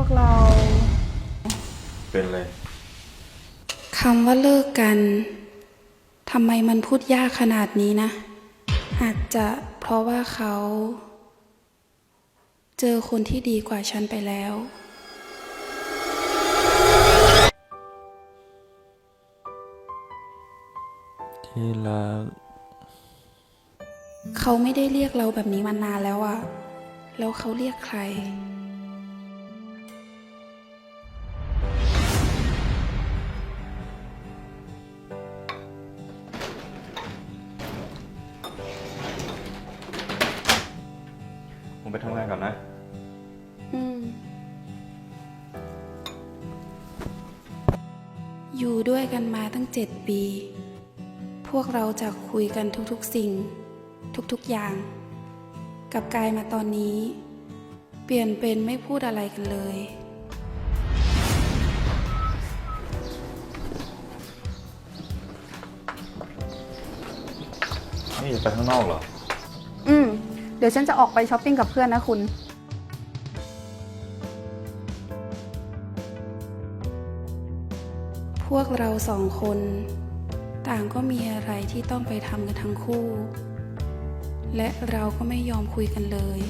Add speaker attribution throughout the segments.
Speaker 1: วกเรา
Speaker 2: เป็นเลย
Speaker 1: คำว่าเลิกกันทำไมมันพูดยากขนาดนี้นะ อาจจะเพราะว่าเขา เจอคนที่ดีกว่าฉันไปแล้ว
Speaker 2: ที่รัก
Speaker 1: เขาไม่ได้เรียกเราแบบนี้มานานแล้วอะแล้วเขาเรียกใคร
Speaker 2: ไปทำงานก่อนนะ
Speaker 1: อืม อยู่ด้วยกันมาตั้งเจ็ดปี พวกเราจะคุยกันทุกๆสิ่ง ทุกๆอย่าง กลับกลายมาตอนนี้ เปลี่ยนเป็นไม่พูดอะไรกันเลย
Speaker 2: นี่จะไปข้างนอกเหรอ
Speaker 3: อืม เดี๋ยวฉันจะออกไปช้อปปิ้งกับเพื่อนนะคุณ
Speaker 1: พวกเราสองคน ต่างก็มีอะไรที่ต้องไปทำกันทั้งคู่ และเราก็ไม่ยอมคุยกันเลย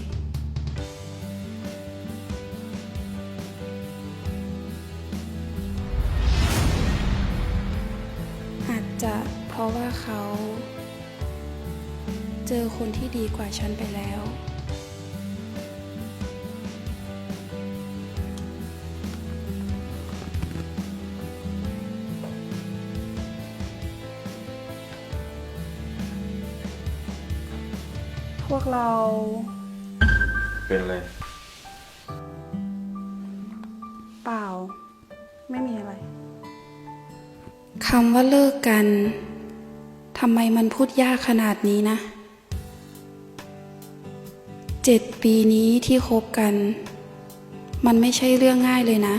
Speaker 1: อาจจะเพราะว่าเขา เจอคนที่ดีกว่าฉันไปแล้ว
Speaker 3: พวกเรา
Speaker 2: เป็นเลย
Speaker 3: เปล่า ไม่มีอะไร
Speaker 1: คำว่าเลิกกัน ทำไมมันพูดยากขนาดนี้นะ เจ็ดปีนี้ที่คบกัน มันไม่ใช่เรื่องง่ายเลยนะ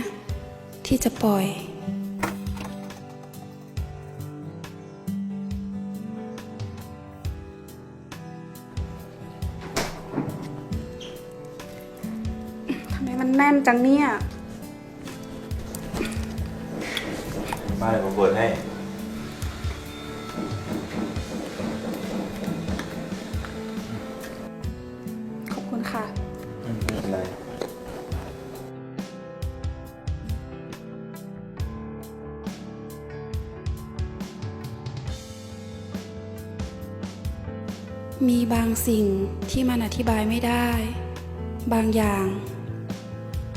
Speaker 1: ที่จะปล่อย
Speaker 3: ทำไมมันแน่นจังเนี่ย
Speaker 2: มาเดี๋ยวผมเปิดให้ มี
Speaker 1: บางสิ่งที่มันอธิบายไม่ได้ บางอย่าง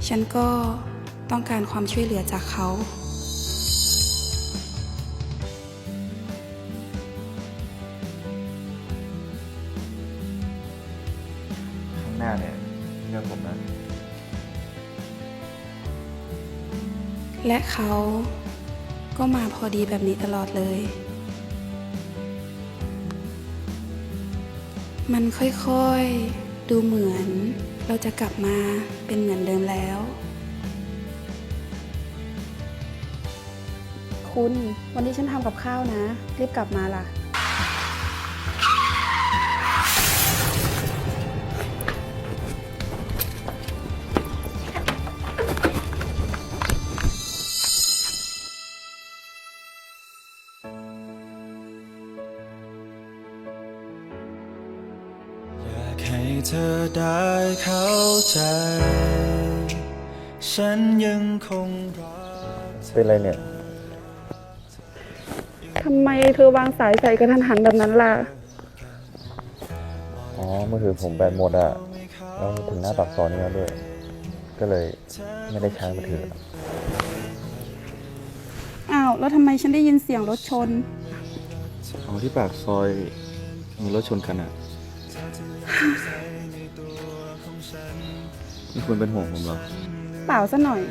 Speaker 1: ฉันก็ต้องการความช่วยเหลือจากเขา
Speaker 2: ข้างหน้าเนี่ยเลือกผมนะ
Speaker 1: และเขาก็มาพอดีแบบนี้ตลอดเลย มันค่อยๆ ดูเหมือน เราจะกลับมาเป็นเหมือนเดิมแล้ว
Speaker 3: คุณ วันนี้ฉันทำกับข้าวนะ รีบกลับมาล่ะ
Speaker 4: เธอได้เข้าใจ ฉันยังคงรักเธอ
Speaker 2: เป็นไรเนี่ย
Speaker 3: ทำไมเธอวางสายใส่กระทันหันแบบนั้นล่ะ
Speaker 2: อ๋อมือถือผมแบตหมดอะแล้วถึงหน้าปากซอยนี่แล้วด้วย ก็เลยไม่ได้ชาร์จมือถือ
Speaker 3: อ้าว แล้วทำไมฉันได้ยินเสียงรถชน
Speaker 2: อ๋อที่ปากซอยมีรถชนกันอะ นี่คุณเป็นห่วงผมเหรอ
Speaker 3: เปล่าซะหน่อย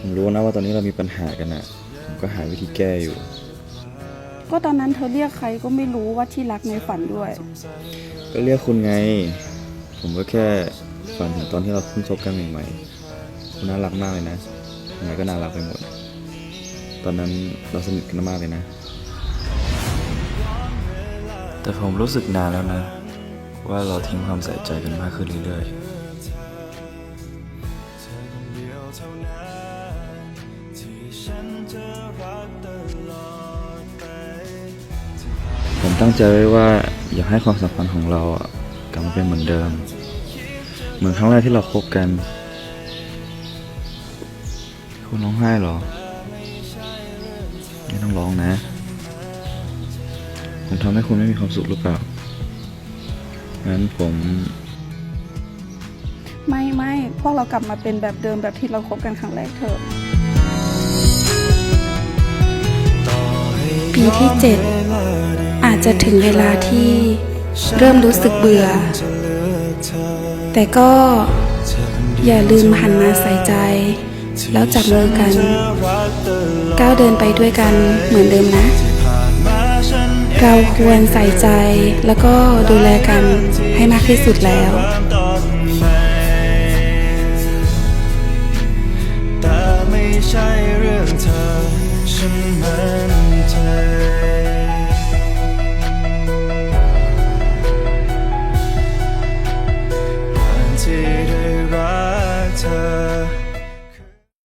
Speaker 2: ผมรู้นะว่าตอนนี้เรามีปัญหากันอะผมก็หาวิธีแก้อยู่
Speaker 3: ก็ตอนนั้นเธอเรียกใครก็ไม่รู้ว่าที่รักในฝันด้วย
Speaker 2: ก็เรียกคุณไง ผมก็แค่ฝันถึงตอนที่เราเพิ่งคบกันใหม่ๆคุณน่ารักมากเลยนะยังไงก็น่ารักไปหมด ตอนนั้นเราสนิทกันมากเลยนะ แต่ผมรู้สึกนานแล้วนะ ว่าเราทิ้งความใส่ใจกันมากขึ้นเรื่อยๆ ผมตั้งใจไว้ว่าอยากให้ความสัมพันธ์ของเราอะกลับมาเป็นเหมือนเดิม เหมือนครั้งแรกที่เราคบกัน คุณร้องไห้เหรอ ไม่ต้องร้องนะ ผมทำให้คุณไม่มีความสุขหรือเปล่า งั้นผม
Speaker 3: ไม่ไม่พวกเรากลับมาเป็นแบบเดิมแบบที่เราคบกันครั้งแรกเถอะ
Speaker 1: ปีที่เจ็ดอาจจะถึงเวลาที่เริ่มรู้สึกเบื่อ แต่ก็อย่าลืมหันมาใส่ใจ แล้วจับมือกัน ก้าวเดินไปด้วยกันเหมือนเดิมนะ เราควรใส่ใจแล้วก็ดูแลกันให้มากที่สุดแล้ว
Speaker 4: แต่ไม่ใช่เรื่องเธอฉันมัน